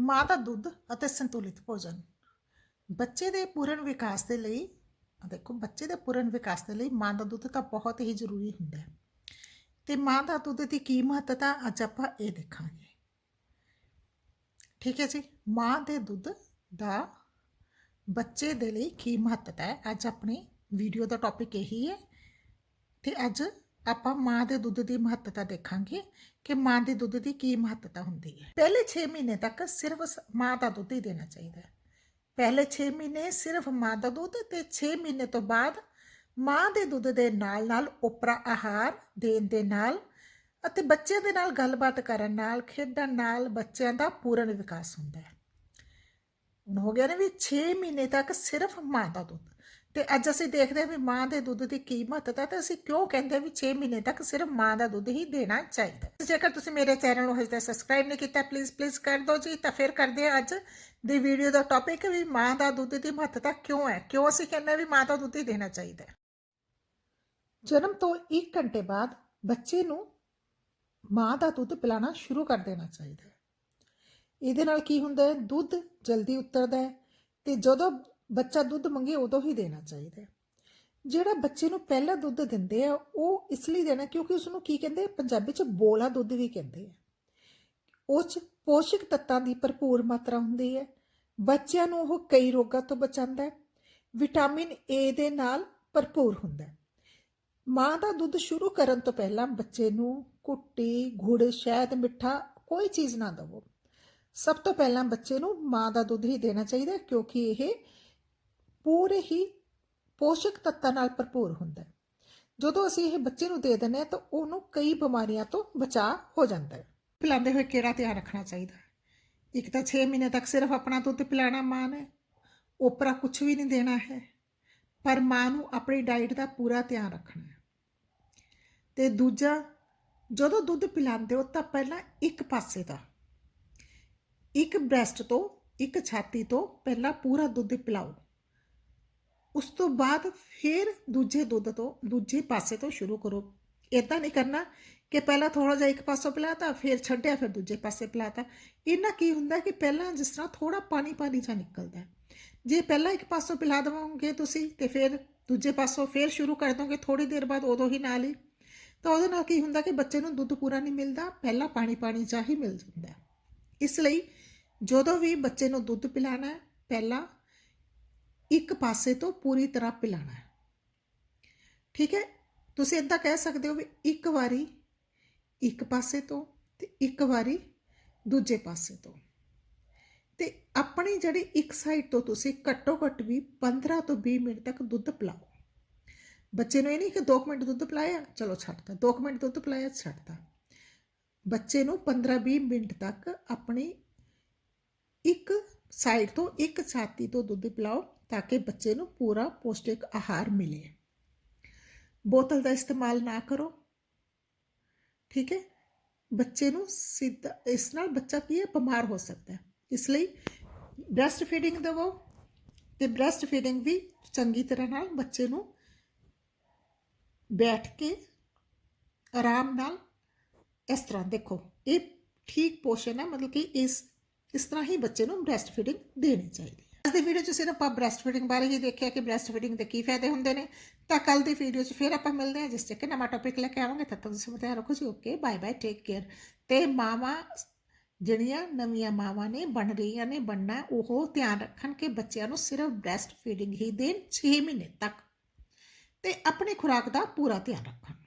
ਮਾਂ ਦਾ ਦੁੱਧ ਅਤੇ ਸੰਤੁਲਿਤ ਭੋਜਨ। ਬੱਚੇ ਦੇ ਪੂਰਨ ਵਿਕਾਸ ਦੇ ਲਈ ਦੇਖੋ, ਬੱਚੇ ਦੇ ਪੂਰਨ ਵਿਕਾਸ ਦੇ ਲਈ ਮਾਂ ਦਾ ਦੁੱਧ ਤਾਂ ਬਹੁਤ ਹੀ ਜ਼ਰੂਰੀ ਹੁੰਦਾ ਹੈ। ਤੇ ਮਾਂ ਦਾ ਦੁੱਧ ਦੀ ਕੀ ਮਹੱਤਤਾ ਅੱਜ ਆਪਾਂ ਇਹ ਦੇਖਾਂਗੇ। ਠੀਕ ਹੈ ਜੀ, ਮਾਂ ਦੇ ਦੁੱਧ ਦਾ ਬੱਚੇ ਦੇ ਲਈ ਕੀ ਮਹੱਤਤਾ ਹੈ, ਅੱਜ ਆਪਣੀ ਵੀਡੀਓ ਦਾ ਟੌਪਿਕ ਇਹੀ ਹੈ। ਤੇ ਅੱਜ ਆਪਾਂ ਮਾਂ ਦੇ ਦੁੱਧ ਦੀ ਮਹੱਤਤਾ ਦੇਖਾਂਗੇ ਕਿ ਮਾਂ ਦੇ ਦੁੱਧ ਦੀ ਕੀ ਮਹੱਤਤਾ ਹੁੰਦੀ ਹੈ। ਪਹਿਲੇ 6 ਮਹੀਨੇ ਤੱਕ ਸਿਰਫ ਸ- ਮਾਂ ਦਾ ਦੁੱਧ ਹੀ ਦੇਣਾ ਚਾਹੀਦਾ ਹੈ। ਪਹਿਲੇ 6 ਮਹੀਨੇ ਸਿਰਫ ਮਾਂ ਦਾ ਦੁੱਧ ਤੇ 6 ਮਹੀਨੇ ਤੋਂ ਬਾਅਦ ਮਾਂ ਦੇ ਦੁੱਧ ਦੇ ਨਾਲ ਨਾਲ ਉਪਰਾ ਆਹਾਰ ਦੇਣ ਦੇ ਨਾਲ ਅਤੇ ਬੱਚਿਆਂ ਦੇ ਨਾਲ ਗੱਲਬਾਤ ਕਰਨ ਨਾਲ ਖੇਡਣ ਨਾਲ ਬੱਚਿਆਂ ਦਾ ਪੂਰਨ ਵਿਕਾਸ ਹੁੰਦਾ ਹੈ। ਹੁਣ ਹੋ ਗਿਆ ਨਾ ਵੀ 6 ਮਹੀਨੇ ਤੱਕ ਸਿਰਫ ਮਾਂ ਦਾ ਦੁੱਧ। ਤੇ ਅੱਜ ਅਸੀਂ ਦੇਖਦੇ ਹਾਂ ਵੀ ਮਾਂ ਦੇ ਦੁੱਧ ਦੀ ਕੀ ਮਹੱਤਤਾ ਤੇ ਅਸੀਂ ਕਿਉਂ ਕਹਿੰਦੇ ਹਾਂ ਵੀ 6 ਮਹੀਨੇ ਤੱਕ ਸਿਰਫ ਮਾਂ ਦਾ ਦੁੱਧ ਹੀ ਦੇਣਾ ਚਾਹੀਦਾ ਜੇਕਰ ਤੁਸੀਂ ਮੇਰੇ ਚੈਨਲ ਨੂੰ ਹਜੇ ਤੱਕ ਸਬਸਕ੍ਰਾਈਬ ਨਹੀਂ ਕੀਤਾ ਪਲੀਜ਼ ਪਲੀਜ਼ ਕਰ ਦਿਓ ਜੀ। ਤਾਂ ਫਿਰ ਕਰਦੇ ਹਾਂ ਅੱਜ ਦੀ ਵੀਡੀਓ ਦਾ ਟੌਪਿਕ ਵੀ ਮਾਂ ਦਾ ਦੁੱਧ ਦੀ ਮਹੱਤਤਾ ਕਿਉਂ ਹੈ? ਕਿਉਂ ਅਸੀਂ ਕਹਿੰਦੇ ਹਾਂ ਵੀ ਮਾਂ ਦਾ ਦੁੱਧ ਹੀ ਦੇਣਾ ਚਾਹੀਦਾ ਜਨਮ ਤੋਂ 1 ਘੰਟੇ ਬਾਅਦ ਬੱਚੇ ਨੂੰ ਮਾਂ ਦਾ ਦੁੱਧ ਪਿਲਾਣਾ ਸ਼ੁਰੂ ਕਰ ਦੇਣਾ ਚਾਹੀਦਾ ਹੈ। ਇਹਦੇ ਨਾਲ ਕੀ ਹੁੰਦਾ ਹੈ? ਦੁੱਧ ਜਲਦੀ ਉਤਰਦਾ ਹੈ ਤੇ ਜਦੋਂ ਬੱਚਾ ਦੁੱਧ ਮੰਗੇ ਉਦੋਂ ਹੀ ਦੇਣਾ ਚਾਹੀਦਾ ਹੈ। ਜਿਹੜਾ ਬੱਚੇ ਨੂੰ ਪਹਿਲਾ ਦੁੱਧ ਦਿੰਦੇ ਆ, ਉਹ ਇਸ ਲਈ ਦੇਣਾ ਕਿਉਂਕਿ ਉਸ ਨੂੰ ਕੀ ਕਹਿੰਦੇ ਪੰਜਾਬੀ ਚ ਬੋਲਾ ਦੁੱਧ ਵੀ ਕਹਿੰਦੇ ਆ। ਉਹ ਚ ਪੋਸ਼ਕ ਤੱਤਾਂ ਦੀ ਭਰਪੂਰ ਮਾਤਰਾ ਹੁੰਦੀ ਹੈ। ਬੱਚਿਆਂ ਨੂੰ ਉਹ ਕਈ ਰੋਗਾਂ ਤੋਂ ਬਚਾਉਂਦਾ ਹੈ। ਵਿਟਾਮਿਨ ਏ ਦੇ ਨਾਲ ਭਰਪੂਰ ਹੁੰਦਾ ਹੈ। ਮਾਂ ਦਾ ਦੁੱਧ ਸ਼ੁਰੂ ਕਰਨ ਤੋਂ ਪਹਿਲਾਂ ਬੱਚੇ ਨੂੰ ਕੁੱਟੀ ਗੁੜ, ਸ਼ਹਿਦ, ਮਿੱਠਾ ਕੋਈ ਚੀਜ਼ ਨਾ ਦਿਵੋ। ਸਭ ਤੋਂ ਪਹਿਲਾਂ ਬੱਚੇ ਨੂੰ ਮਾਂ ਦਾ ਦੁੱਧ ਹੀ ਦੇਣਾ ਚਾਹੀਦਾ ਕਿਉਂਕਿ ਇਹ ਪੂਰੇ ਹੀ ਪੋਸ਼ਕ ਤੱਤਾਂ ਨਾਲ ਭਰਪੂਰ ਹੁੰਦਾ ਹੈ। ਜਦੋਂ ਅਸੀਂ ਇਹ ਬੱਚੇ ਨੂੰ ਦੇ ਦਿੰਦੇ ਹਾਂ ਤਾਂ ਉਹਨੂੰ ਕਈ ਬਿਮਾਰੀਆਂ ਤੋਂ ਬਚਾਅ ਹੋ ਜਾਂਦਾ ਹੈ। ਪਿਲਾਉਂਦੇ ਹੋਏ ਕਿਹੜਾ ਧਿਆਨ ਰੱਖਣਾ ਚਾਹੀਦਾ ਇੱਕ ਤਾਂ 6 ਮਹੀਨੇ ਤੱਕ ਸਿਰਫ ਆਪਣਾ ਦੁੱਧ ਪਿਲਾਣਾ ਮਾਂ ਨੇ ਉਪਰਾ ਕੁਝ ਵੀ ਨਹੀਂ ਦੇਣਾ ਹੈ। ਪਰ ਮਾਂ ਨੂੰ ਆਪਣੀ ਡਾਈਟ ਦਾ ਪੂਰਾ ਧਿਆਨ ਰੱਖਣਾ ਹੈ। ਤੇ ਦੂਜਾ, ਜਦੋਂ ਦੁੱਧ ਪਿਲਾਉਂਦੇ ਹੋ ਤਾਂ ਪਹਿਲਾਂ ਇੱਕ ਪਾਸੇ ਦਾ, ਇੱਕ ਬ੍ਰੈਸਟ ਤੋਂ, ਇੱਕ ਛਾਤੀ ਤੋਂ ਪਹਿਲਾਂ ਪੂਰਾ ਦੁੱਧ ਪਿਲਾਓ। ਉਸ ਤੋਂ ਬਾਅਦ ਫਿਰ ਦੂਜੇ ਦੁੱਧ ਤੋਂ, ਦੂਜੇ ਪਾਸੇ ਤੋਂ ਸ਼ੁਰੂ ਕਰੋ। ਇਦਾਂ ਨਹੀਂ ਕਰਨਾ ਕਿ ਪਹਿਲਾਂ ਥੋੜਾ ਜਿਹਾ ਇੱਕ ਪਾਸੋਂ ਪਿਲਾਤਾ, ਫਿਰ ਛੱਡਿਆ, ਫਿਰ ਦੂਜੇ ਪਾਸੇ ਪਿਲਾਤਾ। ਇਹਨਾਂ ਕੀ ਹੁੰਦਾ ਕਿ ਪਹਿਲਾਂ ਜਿਸ ਤਰ੍ਹਾਂ ਥੋੜਾ ਪਾਣੀ ਪਾਣੀ ਜਿਹਾ ਨਿਕਲਦਾ। ਜੇ ਪਹਿਲਾਂ ਇੱਕ ਪਾਸੋਂ ਪਿਲਾ ਦੇਵੋਗੇ ਤੁਸੀਂ, ਤੇ ਫਿਰ ਦੂਜੇ ਪਾਸੋਂ ਫਿਰ ਸ਼ੁਰੂ ਕਰ ਦੋਗੇ ਥੋੜੀ ਦੇਰ ਬਾਅਦ ਉਦੋਂ ਹੀ ਨਾਲ ਹੀ। ਤਾਂ ਉਹਦੇ ਨਾਲ ਕੀ ਹੁੰਦਾ ਕਿ ਬੱਚੇ ਨੂੰ ਦੁੱਧ ਪੂਰਾ ਨਹੀਂ ਮਿਲਦਾ, ਪਹਿਲਾਂ ਪਾਣੀ ਪਾਣੀ ਚਾਹ ਹੀ ਮਿਲ ਜਾਂਦਾ। ਇਸ ਲਈ ਜਦੋਂ ਵੀ ਬੱਚੇ ਨੂੰ ਦੁੱਧ ਪਿਲਾਣਾ ਪਹਿਲਾਂ ਇੱਕ ਪਾਸੇ ਤੋਂ ਪੂਰੀ ਤਰ੍ਹਾਂ ਪਿਲਾਣਾ ਹੈ। ਠੀਕ ਹੈ? ਤੁਸੀਂ ਇਦਾਂ ਕਹਿ ਸਕਦੇ ਹੋ ਵੀ ਇੱਕ ਵਾਰੀ ਇੱਕ ਪਾਸੇ ਤੋਂ ਤੇ ਇੱਕ ਵਾਰੀ ਦੂਜੇ ਪਾਸੇ ਤੋਂ। ਤੇ ਆਪਣੀ ਜਿਹੜੀ ਇੱਕ ਸਾਈਡ ਤੋਂ ਤੁਸੀਂ ਘੱਟੋ ਘੱਟ ਵੀ 15 ਤੋਂ 20 ਮਿੰਟ ਤੱਕ ਦੁੱਧ ਪਿਲਾਓ। ਬੱਚੇ ਨੂੰ ਇਹ ਨਹੀਂ ਕਿ 2 ਮਿੰਟ ਦੁੱਧ ਪਿਲਾਇਆ, ਚਲੋ ਛੱਡਤਾ। 2 ਮਿੰਟ ਦੁੱਧ ਪਿਲਾਇਆ, ਛੱਡਤਾ। ਬੱਚੇ ਨੂੰ 15-20 ਮਿੰਟ ਤੱਕ ਆਪਣੀ ਇੱਕ ਸਾਈਡ ਤੋਂ ਇੱਕ ਛਾਤੀ ਤੋਂ ਦੁੱਧ ਪਿਲਾਓ। ਤਾਂ ਕਿ ਬੱਚੇ ਨੂੰ ਪੂਰਾ ਪੌਸ਼ਟਿਕ ਆਹਾਰ ਮਿਲੇ ਬੋਤਲ ਦਾ ਇਸਤੇਮਾਲ ਨਾ ਕਰੋ ਠੀਕ ਹੈ ਬੱਚੇ ਨੂੰ ਸਿੱਧਾ ਇਸ ਨਾਲ ਬੱਚਾ ਕੀ ਹੈ ਬਿਮਾਰ ਹੋ ਸਕਦਾ ਹੈ ਇਸ ਲਈ ਬ੍ਰੈਸਟ ਫੀਡਿੰਗ ਦੇਵੋ ਤੇ ਬ੍ਰੈਸਟ ਫੀਡਿੰਗ ਵੀ ਚੰਗੀ ਤਰ੍ਹਾਂ ਨਾਲ ਬੱਚੇ ਨੂੰ ਬੈਠ ਕੇ ਆਰਾਮ ਨਾਲ ਇਸ ਤਰ੍ਹਾਂ ਦੇਖੋ ਇਹ ਠੀਕ ਪੋਸ਼ਨ ਹੈ ਮਤਲਬ ਕਿ ਇਸ ਇਸ ਤਰ੍ਹਾਂ ਹੀ ਬੱਚੇ ਨੂੰ ਬ੍ਰੈਸਟ ਫੀਡਿੰਗ ਦੇਣੀ ਚਾਹੀਦੀ ਹੈ ਅੱਜ ਦੀ ਵੀਡੀਓ 'ਚ ਸਿਰਫ ਆਪਾਂ ਬ੍ਰੈਸਟ ਫੀਡਿੰਗ ਬਾਰੇ ਹੀ ਦੇਖਿਆ ਕਿ ਬ੍ਰੈਸਟ ਫੀਡਿੰਗ ਦੇ ਕੀ ਫਾਇਦੇ ਹੁੰਦੇ ਨੇ। ਤਾਂ ਕੱਲ ਦੀ ਵੀਡੀਓ 'ਚ ਫਿਰ ਆਪਾਂ ਮਿਲਦੇ ਹਾਂ, ਜਿਸ 'ਚ ਕਿ ਨਵਾਂ ਟੌਪਿਕ ਲੈ ਕੇ ਆਵਾਂਗੇ। ਤਦ ਤੱਕ ਤੁਸੀਂ ਧਿਆਨ ਰੱਖੋ ਜੀ okay bye bye take care ਤੇ ਮਾਵਾਂ, ਜਿਹੜੀਆਂ ਨਵੀਆਂ ਮਾਵਾਂ ਨੇ, ਬਣ ਰਹੀਆਂ ਨੇ, ਬਣਨਾ, ਉਹ ਧਿਆਨ ਰੱਖਣ ਕਿ ਬੱਚਿਆਂ ਨੂੰ ਸਿਰਫ ਬ੍ਰੈਸਟ ਫੀਡਿੰਗ ਹੀ ਦੇਣ 6 ਮਹੀਨੇ ਤੱਕ। ਤੇ ਆਪਣੀ ਖੁਰਾਕ ਦਾ ਪੂਰਾ ਧਿਆਨ ਰੱਖਣ।